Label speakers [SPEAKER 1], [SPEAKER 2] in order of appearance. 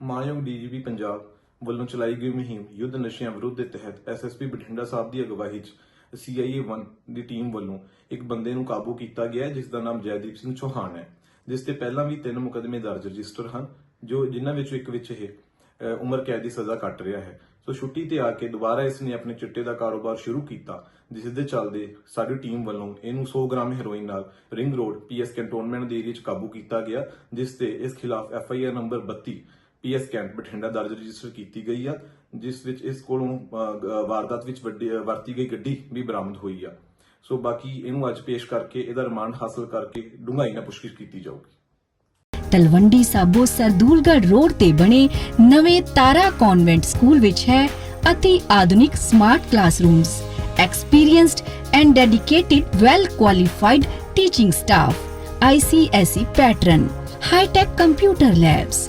[SPEAKER 1] ਮਾਨਯੋਗ ਡੀਜੀਪੀ ਪੰਜਾਬ ਵੱਲੋਂ ਚਲਾਈ ਗਈ ਮੁਹਿੰਮ ਯੁੱਧ ਨਸ਼ਿਆਂ ਵਿਰੁੱਧ ਦੇ ਤਹਿਤ ਐਸਐਸਪੀ ਬਠਿੰਡਾ ਸਾਹਿਬ ਦੀ ਅਗਵਾਈ 'ਚ ਸੀਆਈਏ 1 ਦੀ ਟੀਮ ਵੱਲੋਂ ਇੱਕ ਬੰਦੇ ਨੂੰ ਕਾਬੂ ਕੀਤਾ ਗਿਆ ਹੈ, ਜਿਸ ਦਾ ਨਾਮ ਜੈਦੀਪ ਸਿੰਘ ਚੌਹਾਨ ਹੈ। ਜਿਸ ਤੇ ਪਹਿਲਾਂ ਵੀ ਤਿੰਨ ਮੁਕਦਮੇ ਦਰਜ ਰਜਿਸਟਰ ਹਨ ਜੋ ਜਿਨ੍ਹਾਂ ਵਿੱਚੋਂ ਇੱਕ ਵਿੱਚ ਇਹ ਉਮਰ ਕੈਦ ਦੀ ਸਜ਼ਾ ਕੱਟ ਰਿਹਾ ਹੈ। ਸੋ ਛੁੱਟੀ ਤੇ ਆ ਕੇ ਦੁਬਾਰਾ ਇਸ ਨੇ ਆਪਣੇ ਚਿੱਟੇ ਦਾ ਕਾਰੋਬਾਰ ਸ਼ੁਰੂ ਕੀਤਾ ਜਿਸ ਦੇ ਚੱਲਦੇ ਸਾਡੀ ਟੀਮ ਵੱਲੋਂ ਇਹਨੂੰ 100 ਗ੍ਰਾਮ ਹੈਰੋਇਨ ਨਾਲ ਰਿੰਗ ਰੋਡ ਪੀਐਸ ਕੰਟੋਨਮੈਂਟ ਦੇ ਏਰੀਆ 'ਚ ਕਾਬੂ ਕੀਤਾ ਗਿਆ ਜਿਸ ਤੇ ਇਸ ਖਿਲਾਫ FIR number 32 PS cantt Bathinda ਦਰਜ ਰਜਿਸਟਰ ਕੀਤੀ ਗਈ ਆ, ਜਿਸ ਵਿੱਚ ਇਸ ਕੋਲੋਂ ਵਾਰਦਾਤ ਵਿੱਚ ਵੱਡੀ, ਵਰਤੀ ਗਈ ਗੱਡੀ ਵੀ ਬਰਾਮਦ ਹੋਈ ਆ। ਸੋ ਬਾਕੀ ਇਹਨੂੰ ਅੱਜ ਪੇਸ਼ ਕਰਕੇ ਇਹਦਾ ਰਿਮਾਂਡ ਹਾਸਲ ਕਰਕੇ ਡੂੰਘਾਈ ਨਾਲ ਪੁੱਛਗਿੱਛ ਕੀਤੀ ਜਾਊਗੀ।
[SPEAKER 2] ਤਲਵੰਡੀ ਸਾਬੋ ਸਰਦੂਲਗੜ੍ਹ ਰੋਡ ਤੇ ਬਣੇ ਨਵੇਂ ਤਾਰਾ ਕਨਵੈਂਟ ਸਕੂਲ ਵਿੱਚ ਹੈ ਅਤੀ ਆਧੁਨਿਕ smart classrooms experienced and dedicated well qualified teaching staff ICSE pattern high tech computer labs